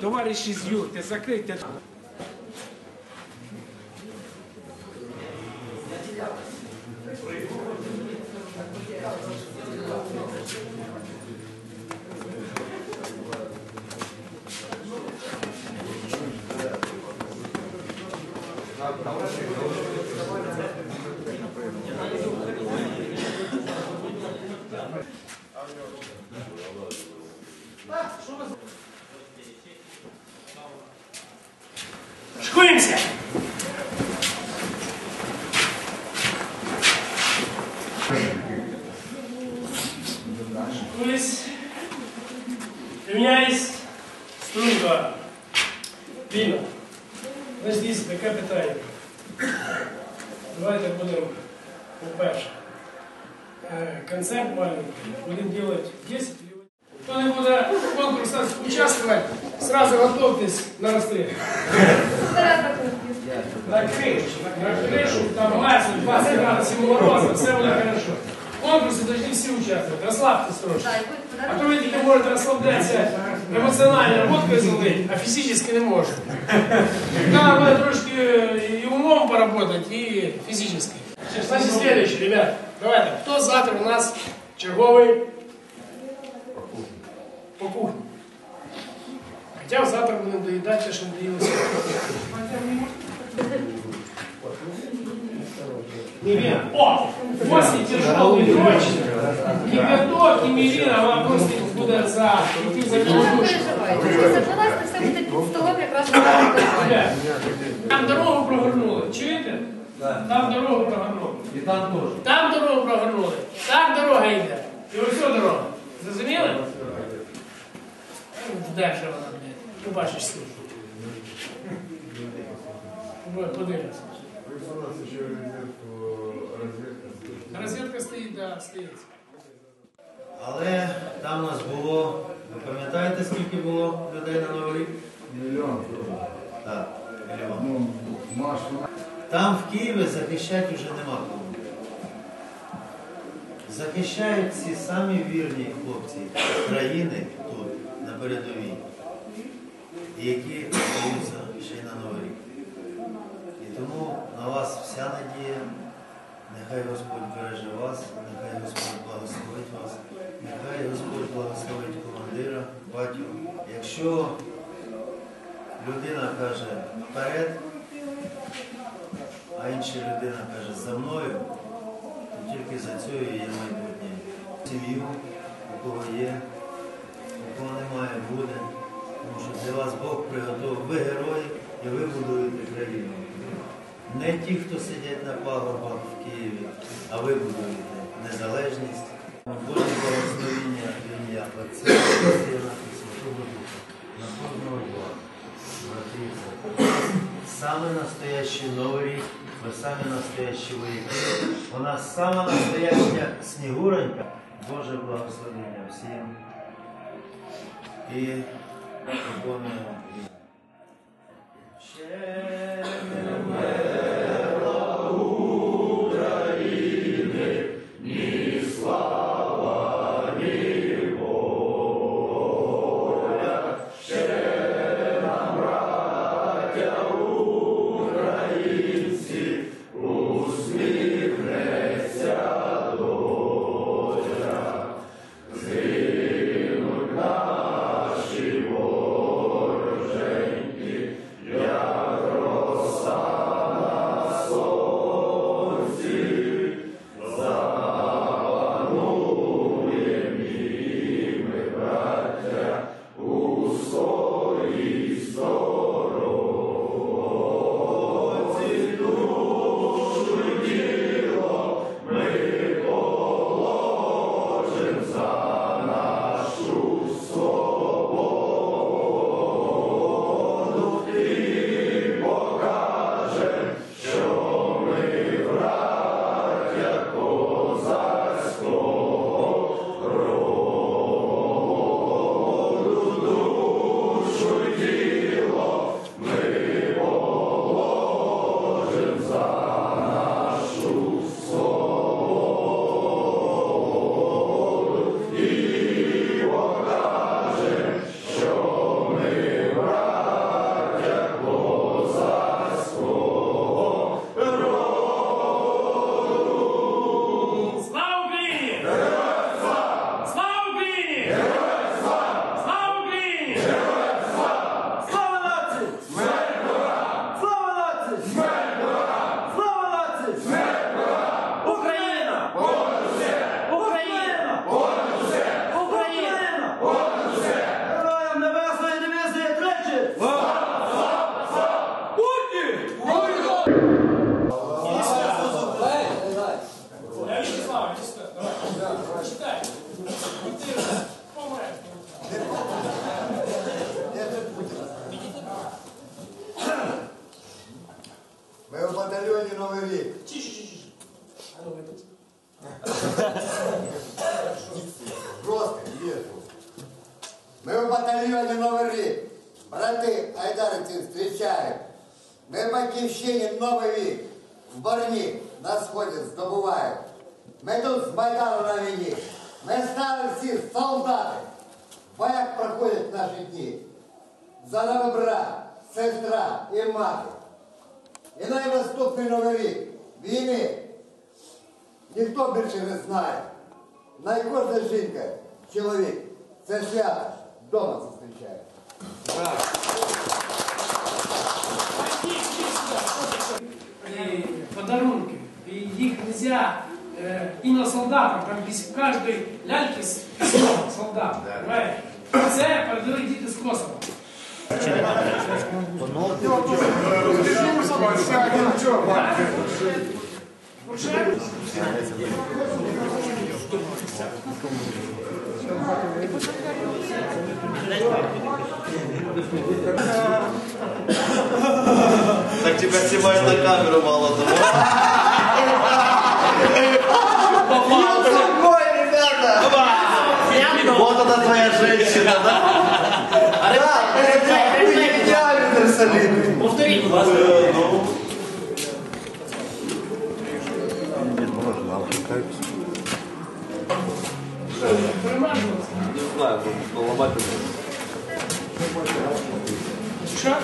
Товариші з юрти, закрийте. Рівняйсь. Струнка. Вільно. Значить, дивіться, таке питання. Давайте будемо, по-перше, е, концерт маленький. Будемо делать 10 или Кто не буде в конкурсах участвовать, сразу готовьтесь на расстрел. На крышу, на крышу, там газ, 20 градусов мороза, все буде хорошо. В конкурсе должны все участвовать, расслабьтесь трошки. емоціонально водкою залить, а фізично не можете. Треба буде трошки і умом поработати, і фізично. Значить, следующее, ребят, давайте. Хто завтра у нас черговий по кухні? Хоча завтра будемо доїдати, що не доїлося. Мирина. О! После тяжелой ночи. Кипяток и Мирина, вона просто буде за. І ти за Не душу. переживайте. Все буде під столом якраз Там дорогу прогорнули. Чуєте? Там дорогу прогорнули. І там теж. Там дорогу прогорнули. Так дорога йде. І ось дорога. Зрозуміли? Де вона, блядь? Побачиш службу. Подивимося. Але там у нас було, ви пам'ятаєте, скільки було людей на Новий рік? Мільйон. Так, мільйон. Ну, Там в Києві захищати вже нема кого. Захищають ці самі вірні хлопці країни тут, на передовій, які остаються ще й на Новий рік. І тому на вас вся надія. Нехай Господь береже вас, нехай Господь благословить вас, нехай Господь благословить командира, батька. Якщо людина каже вперед, а інша людина каже за мною, то тільки за цією є майбутнє. Сім'ю, у кого є, у кого немає, буде. Тому що для вас Бог приготував. Ви герої і ви будуєте країну. Не ті, хто сидять на пагорбах в Києві, а ви будуєте незалежність. Боже благословіння ім'я Отця, і Сина і Святого Духа. На кожного і сестри. Саме настоящий Новий рік, ви самі настоящі вояки. Вона сама настояща снігуронька. Боже благословення всім. І виконуємо. Брати айдариці зустрічають. Ми в батьківщині Новий рік. В Барні на сході здобувають. Ми тут з Майдану на війні. Ми стали всі солдати. В боях проходять наші дні. За нами брат, сестра і мати. І найнаступний новий рік війни ніхто більше не знає. Найкожна жінка, чоловік, це свято. И подарунки. И их нельзя э, именно солдатам, там без каждой ляльке с письмо солдат. Понимаете? Це передали діти з Косово. Порше? Так тебя снимают на камеру мало того. Ой, ребята! Вот она твоя женщина, да? Да, это идеальный солидный. Повторіть, будь ласка. Примажилось. Не знаю, поломать Що?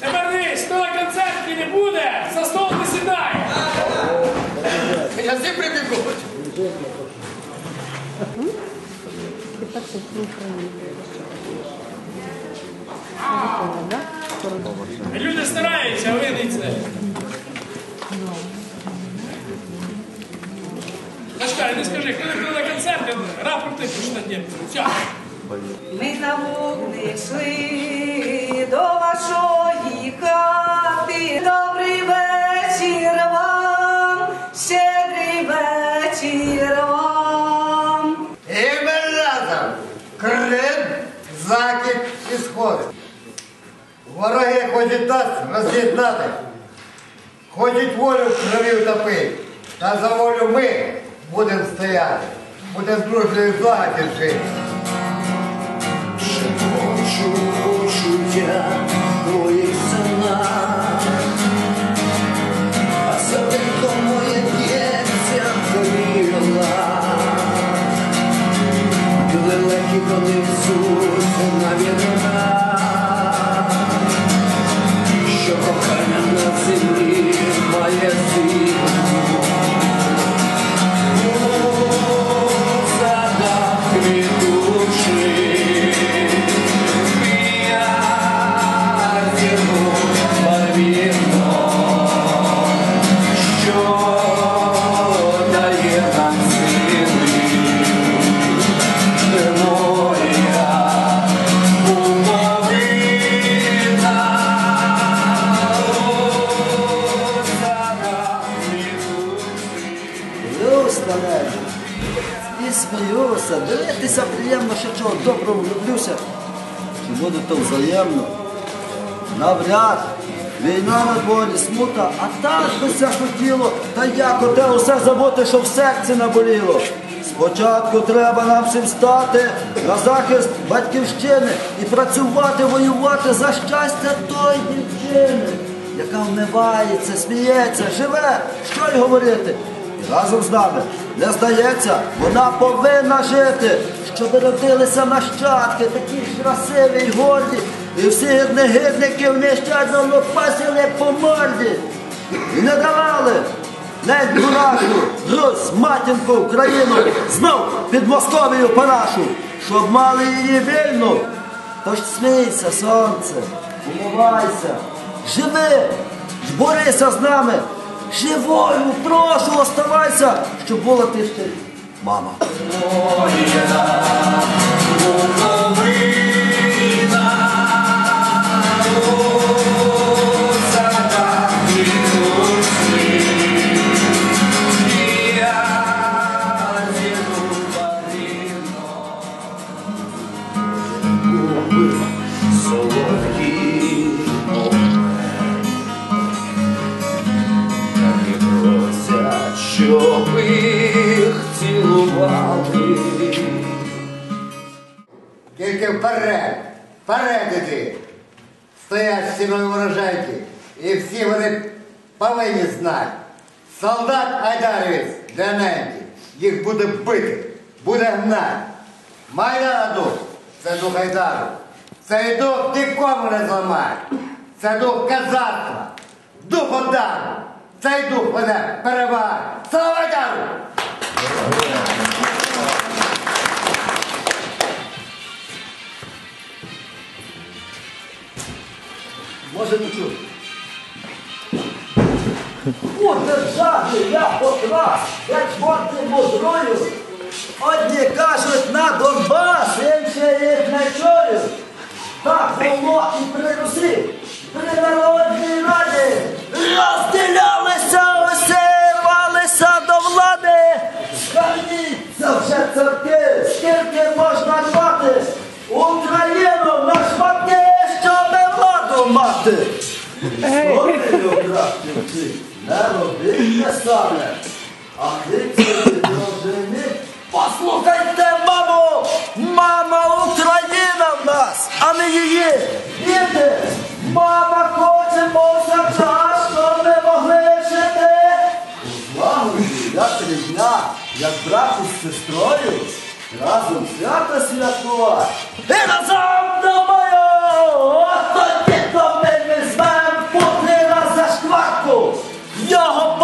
Тепер дивись, хто на концерті не буде, за стол не сідає. Я всі прибігу. Люди стараються, ви не це. Кашкар, не скажи, коли ти на концерти, рапорти пишуть Все. Ми на вогни йшли до вашої хати. Добрий вечір вам, щедрий вечір вам. І ми разом. Крим, закид і сходи. Вороги хочуть нас роз'єднати. Хочуть волю в крові втопити. Та за волю ми будемо стояти. Будемо дружною злагоді жити. Хочу почуття твоїх нас, а серденько моє б'ється повіла. далекі на Сміюсь. І сміюся. Дивитися приємно, що чого доброго влюблюся. Чи буде то взаємно? Навряд. Війна на дворі, смута, а так би ся хотіло, та як оте усе забути, що в серці наболіло. Спочатку треба нам всім стати на захист батьківщини і працювати, воювати за щастя тої дівчини, яка вмивається, сміється, живе, що й говорити. Разом з нами не здається, вона повинна жити, щоб родилися нащадки, такі ж красиві й горді, і всі негідників нещадно лопасили по морді. І не давали неньку нашу, Русь, матінку, Україну, знов під Московію парашу, щоб мали її вільну. Тож смійся, сонце, умивайся, живи, борися з нами, живою, прошу, оставайся, щоб була ти ще мама. Щоб Вперед іди. Стоять стіною вороженьки. І всі вони повинні знати. Солдат Айдаровець для неньки. Їх буде бити, буде гнати. Майдана дух це дух Айдару. Цей дух нікому не зламає. Це дух казацтва, дух удару. Цей дух мене перевагає. Слава Айдару! Чути. У державі я потрас, як чорти мудрую. Одні кажуть на Донбас, інші їх не чують. Так було і при Русі, при народній раді. Владу мати. Не робіть не саме, а хлібці дружини. Послухайте, мамо! Мама Україна в нас, а не її. Діти! Мама хоче повсякчас, щоб ми могли жити. Злагоді, як рідня, як брат із сестрою, разом свято святкувати. І разом думаю, от то ми візьмем Путіна за шкварку, його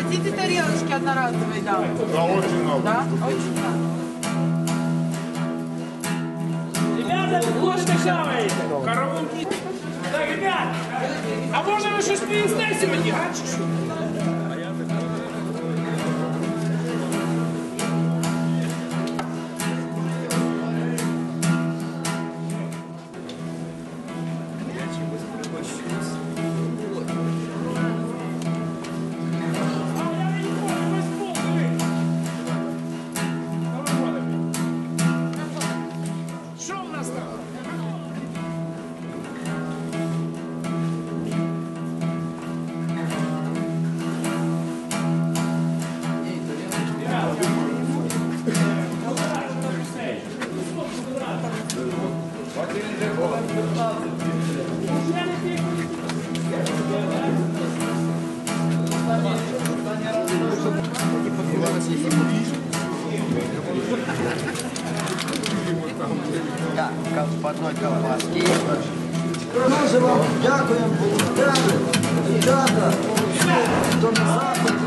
хотите тарелочки одноразовые дам? Да, очень надо. Да, очень надо. Ребята, ви кошти хаваєте. Коровунки. Так, ребят, а може ви щось поїсте сьогодні, Дуже вам дякуємо, волонтери, дівчата, до нас.